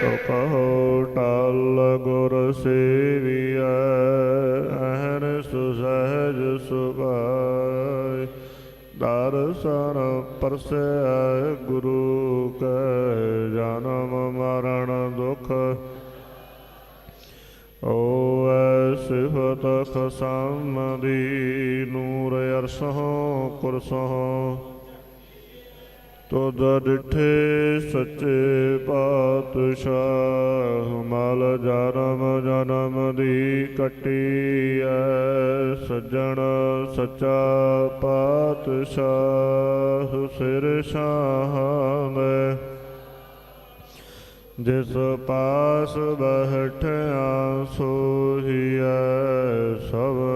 ਤੋ ਕਹੋ ਟਲ ਗੁਰ ਸੇਵੀਐ ਅਹਨ ਸੁਸਹਿਜ ਸੁਭਾਇ। ਦਰਸ਼ਨ ਪਰਸੈ ਗੁਰੂ ਕੈ, ਜਨਮ ਮਰਨ ਦੁਖ। ਓ ਐ ਸਿਫਤ ਖਸਮ ਦੀ ਨੂਰ ਅਰਸਹੁ ਕੁਰਸਹੁ। ਤੁਧ ਡਿਠੇ ਸੱਚੇ ਪਾਤਸ਼ਾਹ, ਮਲ ਜਨਮ ਜਨਮ ਦੀ ਕਟੀ ਐ ਸੱਜਣ ਸੱਚਾ ਪਾਤਸ਼ਾਹ ਸਿਰ ਸਾਹ ਮੈਂ ਜਿਸ ਪਾਸ ਬਹਿਠਿਆ ਸੋਹੀਐ, ਸਭ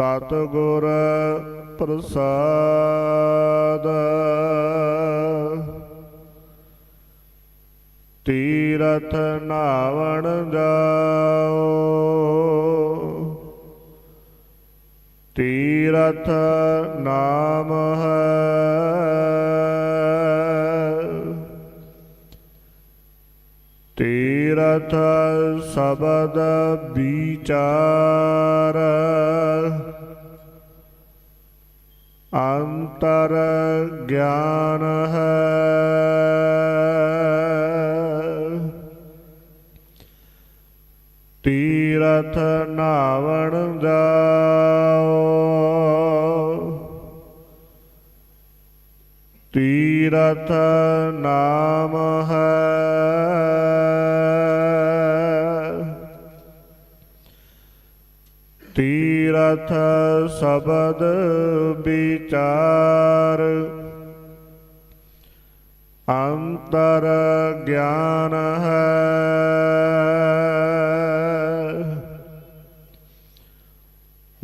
ਸਤਿਗੁਰ ਪ੍ਰਸਾਦ। ਤੀਰਥ ਨਾਵਣ ਜਾਓ। ਤੀਰਥ ਨਾਮ ਹੈ। ਤੀਰਥ ਸ਼ਬਦ ਵਿਚਾਰ। ਅੰਤਰ ਗਿਆਨ ਹੈ। ਤੀਰਥ ਨਾਵਣ ਜਾਓ। ਤੀਰਥ ਨਾਮ ਤੀਰਥ ਸ਼ਬਦ ਵਿਚਾਰ। ਅੰਤਰ ਗਿਆਨ ਹੈ।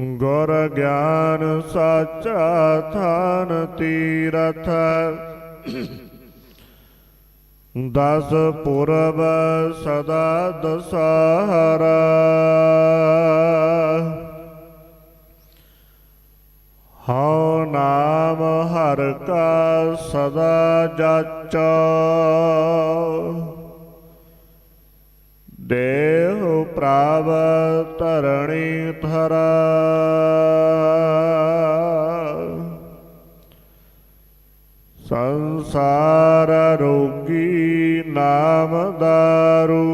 ਗੁਰ ਗਿਆਨ ਸਾਚਾ ਥਾਨ ਤੀਰਥ। ਦਸ ਪੁਰਬ ਸਦਾ ਦਸਹਰਾ। ਹਉ ਨਾਮ ਹਰ ਕਾ ਸਦਾ ਜਾਚੋ। ਦੇਹ ਪ੍ਰਾਵ ਧਰਣੀ ਧਰਾ। ਸੰਸਾਰ ਰੋਗੀ ਨਾਮ ਦਾਰੂ।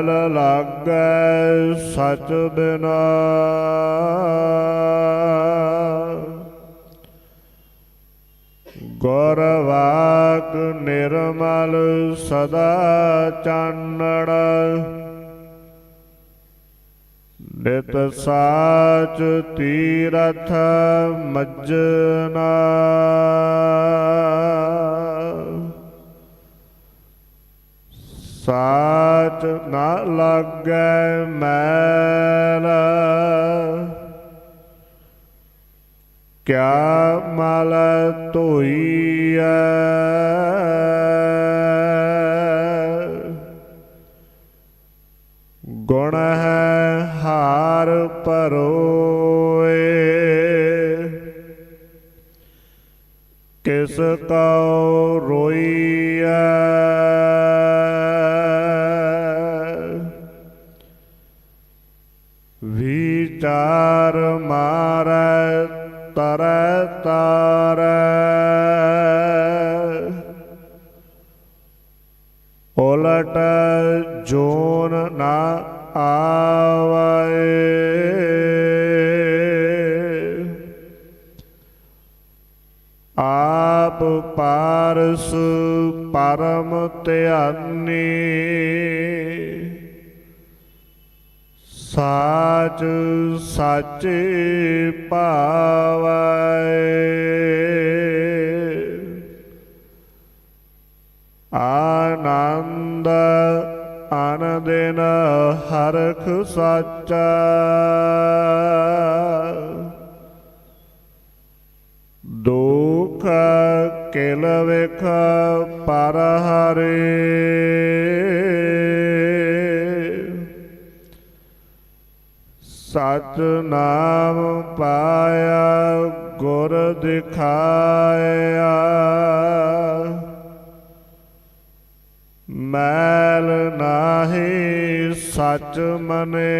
ਮੈਲ ਲਾਗੈ ਸਚ ਬਿਨਾ। ਗੁਰ ਵਾਕ ਨਿਰਮਲ ਸਦਾ ਚਾਨਣ। ਨਿਤ ਸਾਚ ਤੀਰਥ ਮਜਨਾ। ਸਾਚ ਨਾ ਲਾਗੈ ਮੈਲ। ਕਿਆ ਮਲ ਧੋਈਐ। ਗੁਣ ਹੈ ਹਾਰ ਪਰੋਏ ਕਿਸ ਕਉ ਤਰੈ ਉਲਟ ਜੋਨ ਨਾ ਆਵੇ। ਆਪ ਪਾਰਸ ਪਰਮ ਧਿਆਨੀ। ਸਾਚ ਸਾਚੇ ਪਾਵੈ। ਆਨੰਦ ਅਨੰਦਿਨ ਹਰਖ ਸਾਚਾ। ਦੁਖ ਕਿਲ ਵਿਖ ਪਰ ਹਰੇ। ਸਚ ਨਾਮ ਪਾਇਆ ਗੁਰ ਦਿਖਾਇਆ। ਮੈਲ ਨਾਹੀ ਸਚ ਮਨੇ।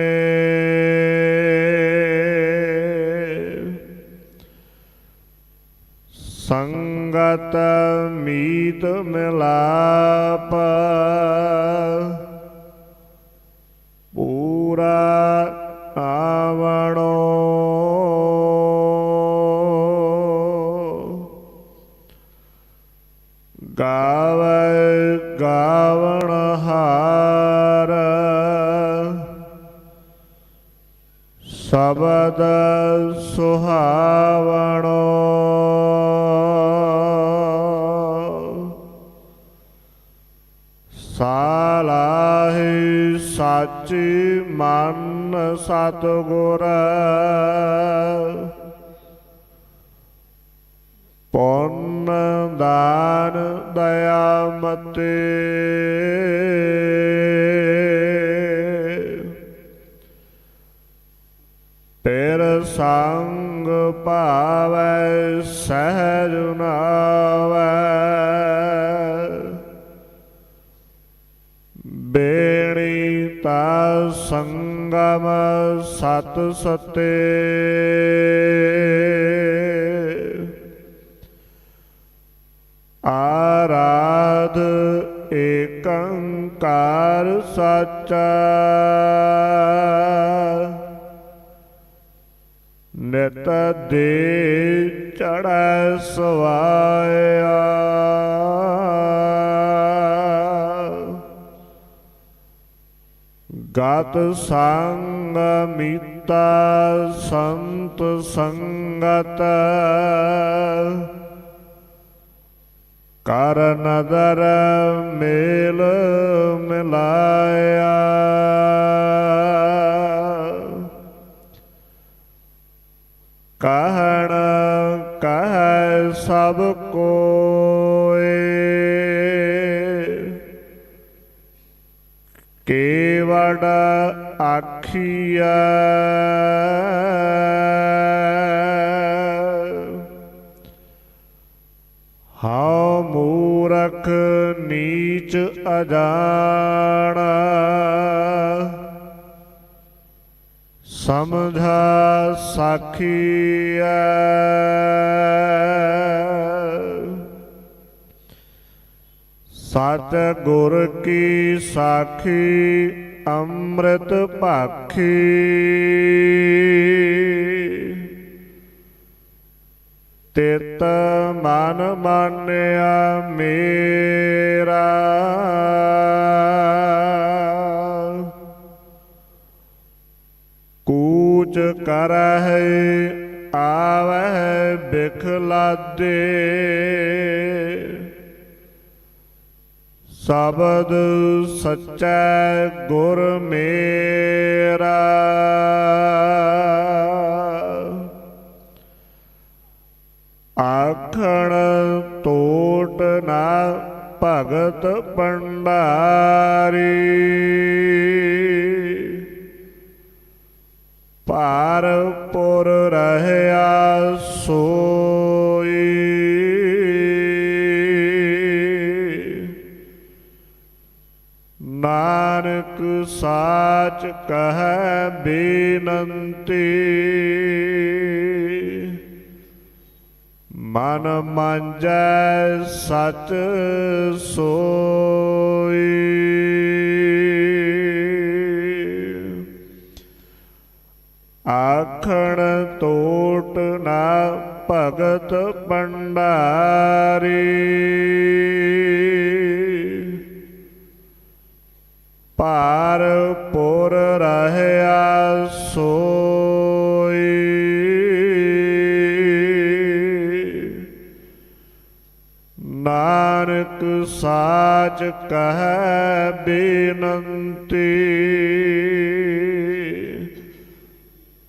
ਸੰਗਤ ਮੀਤ ਮਿਲਾਪ। ਪੂਰਾ ਗਾਵੇ ਗਾਵਣ ਹਾਰ। ਸ਼ਬਦ ਸੁਹਾਵਣੋ। ਸਾਲਾਹੀ ਸਾਚੀ ਮਨ ਸਤਗੁਰ। ਪੁੰਨ ਦਾਨ ਦਇਆ ਮਤੇ ਤੇਰ ਸੰਗ ਭਾਵੈ ਸਹਿਜ ਨਾਵੈ। ਬੇਣੀ ਤਾ ਸੰਗਮ ਸਤ ਸਤੇ। ਸਾਚਾ। ਨਿਤ ਦੇ ਚੜੈ ਸਵਾਇਆ। ਗਤ ਸੰਗ ਮੀਤਾ ਸੰਤ ਸੰਗਤ। ਕਰ ਨਦਰ ਮੇਲ ਮਿਲਾਇਆ। ਕਹਿਣ ਕਹਿ ਸਭ ਕੋਏ ਕੇਵੜ ਆਖੀਆ ਮੂਰਖ ਨੀਚ ਅਜਾਣਾ। ਸਮਝਾ ਸਾਖੀਐ। ਸਤ ਗੁਰ ਕੀ ਸਾਖੀ ਅੰਮ੍ਰਿਤ ਭਾਖੀ। ਤਿਤ ਮਨ ਮਾਨਿਆ ਮੇਰਾ। ਕੂਚ ਕਰਹਿ ਆਵਹਿ ਬਿਖ ਸ਼ਬਦ ਸਚੈ ਗੁਰ ਮੇਰਾ। ਆਖਣ ਟੋਟ ਨਾ ਭਗਤ ਪੰਡਾਰੀ ਪਾਰ ਪੁਰ ਰਹਿਆ ਸੋਈ। ਨਾਨਕ ਸਾਚ ਕਹੈ ਬੇਨੰਤੀ। ਮਨ ਮੰਜੈ ਸਚ ਸੋਈ। ਆਖਣ ਤੋਟ ਨਾ ਭਗਤ ਭੰਡਾਰੀ। ਪਾਰ ਪੁਰ ਰਹਿਆ ਨਾਨਕ ਸਾਚ ਕਹੈ ਬੇਨੰਤੀ।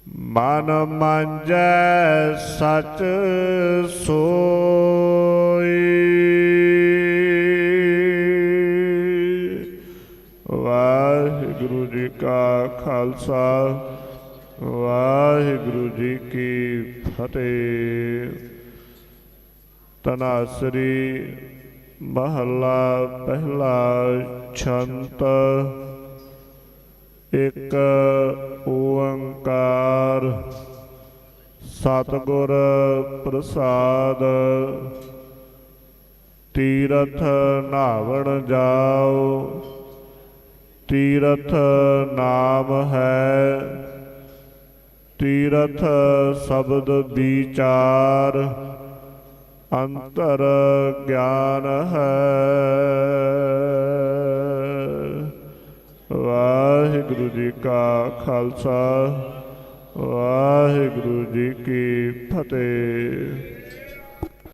ਮਨ ਮੰਜੈ ਸਚ ਸੋਈ। ਵਾਹਿਗੁਰੂ ਜੀ ਕਾ ਖਾਲਸਾ, ਵਾਹਿਗੁਰੂ ਜੀ ਕੀ ਫਤਿਹ। ਤਨਾਸਰੀ ਮਹੱਲਾ ਪਹਿਲਾ ਛੰਤ, ਇੱਕ ਓੰਕਾਰ, ਸਤਿਗੁਰ ਪ੍ਰਸਾਦ, ਤੀਰਥ ਨਾਵਣ ਜਾਓ, ਤੀਰਥ ਨਾਮ ਹੈ, ਤੀਰਥ ਸ਼ਬਦ ਵਿਚਾਰ ਅੰਤਰ ਗਿਆਨ ਹੈ। ਵਾਹਿਗੁਰੂ ਜੀ ਕਾ ਖਾਲਸਾ ਵਾਹਿਗੁਰੂ ਜੀ ਕੀ ਫਤਿਹ।